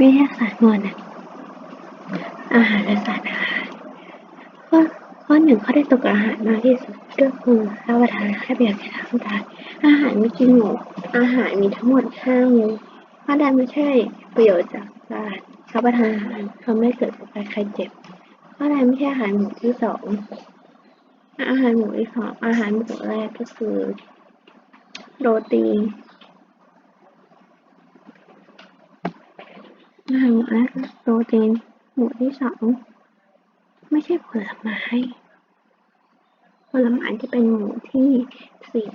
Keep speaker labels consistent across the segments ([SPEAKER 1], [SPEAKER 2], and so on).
[SPEAKER 1] วิทยาศาสตร์มวลน่ะอาหารและสารอาหารข้อข้อหนึ่งข้อได้ตกอาหารมากที่สุดก็คือรับประทานแค่เพียงแค่ร่างกายอาหารไมีกี่หมูอาหารมีทั้งหมดห้าหมู่ข้อใดไม่ใช่ประโยชน์จากการรับประทานอาหารทำให้เกิดโรคภัยไข้เจ็บข้อใดไม่ใช่อาหารหมู่ที่สองอาหารหมู่ที่สองอาหารหมู่แรกก็คือโรตี อาหาหมู่แรกคือโปรตีน หมู่ที่สองไม่ใช่ผลไม้ผลไม้จะเป็นหมู่ที่สี่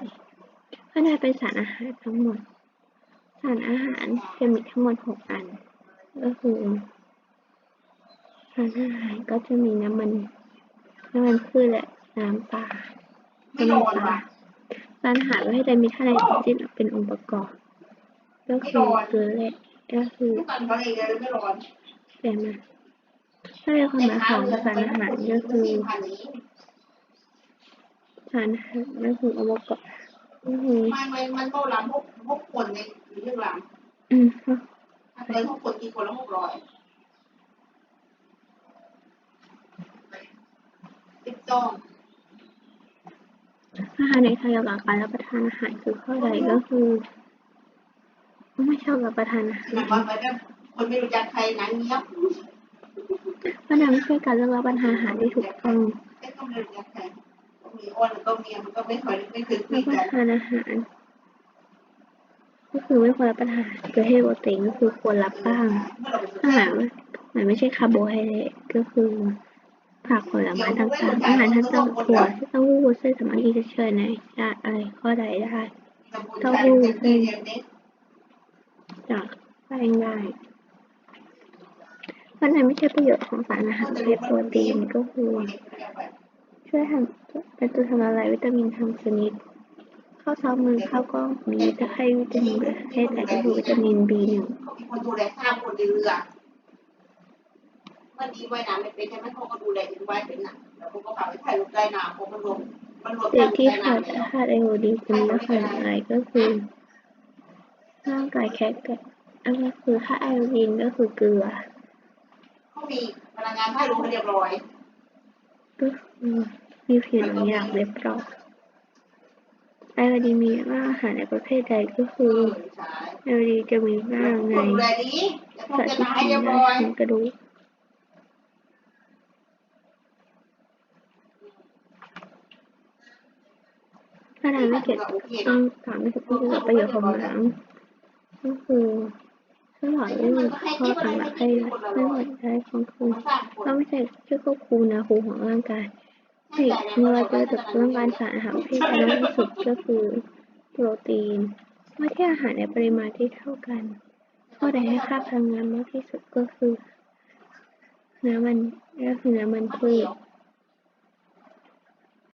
[SPEAKER 1] ก็ได้เป็นสารอาหารทั้งหมด สารอาหารจะมีทั้งหมดหกอัน ก็คือสารอาหารก็จะมีน้ำมันน้ำมันพืชและน้ำปลาน้ำมันปลาสารอาหารประเภทใดมีธาตุไนโตรเจนเป็นองค์ประกอบ ก็คือเกลือและ ก็คือ
[SPEAKER 2] ทุกคนเขาเองเลยไม่ร้อน
[SPEAKER 1] แต่มาถ้าในความหมายของสารอาหารก็คือ
[SPEAKER 2] พันนี้
[SPEAKER 1] สารอาหารก็คือองค์ประกอบก็คือ
[SPEAKER 2] มันมันมันโบราณพวกพวกคนในเรื่องราว
[SPEAKER 1] อืม
[SPEAKER 2] เลยพวกคนกินคนละหกร้อยติดจอง
[SPEAKER 1] อาหารในทางเกี่ยวกับการรับประทานอาหารคือข้อใดก็คือ ไม่ชอบรับประทานอาหาร
[SPEAKER 2] มันมันแบบคนไม่รู้จักใครนังเงียบ
[SPEAKER 1] เพราะนั้นไม่ใช่การเลือกรับประทานอาหารที่ถูกต้อง
[SPEAKER 2] ไม่ต้องไม่รู้จักใครมีอ้วนก็เมียมันก็ไม่เคยไม่เคยคุ
[SPEAKER 1] รั
[SPEAKER 2] ย
[SPEAKER 1] บประ
[SPEAKER 2] กัน
[SPEAKER 1] ทานอาหาร ก็คือไม่ควรรับประทานประเภทโปรตีนก็คือควรรับบ้าง
[SPEAKER 2] เมื่อเราไป
[SPEAKER 1] อาหารมันไม่ใช่คาร์โบไฮเดรตก็คือผักผลไม้ต่างๆอาหารทั้งต้มถั่วเต้าหู้เส้นสามารถที่จะเชิญในชาติอะไรข้อใดได้
[SPEAKER 2] เต้าหู้เส้น
[SPEAKER 1] จากแป้งได้เพราะนั้นไม่ใช่ประโยชน์ของสารอาหารประเภทโปรตีนก็คือช่วยทำเป็นตัวทำละลายวิตามินทางชนิด ข้าวซ้อมมือข้าวก็มีจะให้วิตามินประเภทแต่ก็คือวิตามิน B1
[SPEAKER 2] เขามีคนดูแลข้ามคนในเรือมันดีไว้น้ำไม่เป็นใช่ไหมเขาก็ดูแลเองไว้เป็นน่ะแล้วเขาก็พาไปถ่ายรูปใต้น้ำเขามันรวมมันรวม
[SPEAKER 1] เด็กที่
[SPEAKER 2] ใต้
[SPEAKER 1] ขาด
[SPEAKER 2] น้ำแล้ว
[SPEAKER 1] ธาตุไอโอดีนจะมีลักษณะอะไรก็คือ ร่างกายแข็งแกร่งอันนี้คือธาตุไอโอดีนก็คือเกลือ
[SPEAKER 2] เขามีพลังงานถ่ายรูปให้เรียบร้อย
[SPEAKER 1] ก็คือมีผิวหนังหยาบเรียบร้อยไอโอดีนมีมากอาหารในประเภทใดก็
[SPEAKER 2] เอ
[SPEAKER 1] คือ
[SPEAKER 2] อใช่
[SPEAKER 1] ไอโอดีนจะมีมากใน
[SPEAKER 2] คนดูแลดีแล้วพวก
[SPEAKER 1] สัตว์
[SPEAKER 2] จะ
[SPEAKER 1] ที่
[SPEAKER 2] ตาย
[SPEAKER 1] กิน
[SPEAKER 2] เรียบ
[SPEAKER 1] ได้
[SPEAKER 2] ร้อย
[SPEAKER 1] ทั้งกระดูกถ้าทำไม่เกิดต้องถามไม่ถูกต้องเกิดประโยชน์ของหนัง ก็คือช่วยหล่อลื่นข้อต่างๆให้ไม่หมดได้ของคุณก็ไม่ใช่ช่วยควบคุมอุณหภูของร่างกายให้เมื่อเราเจอกับเรื่องการสารอาหารที่สำคัญที่สุดก็คือโปรตีนเมื่อที่อาหารในปริมาณที่เท่ากันข้อใดให้ค่าพลังงานมากที่สุดก็คือน้ำมันก็คือน้ำมันพืช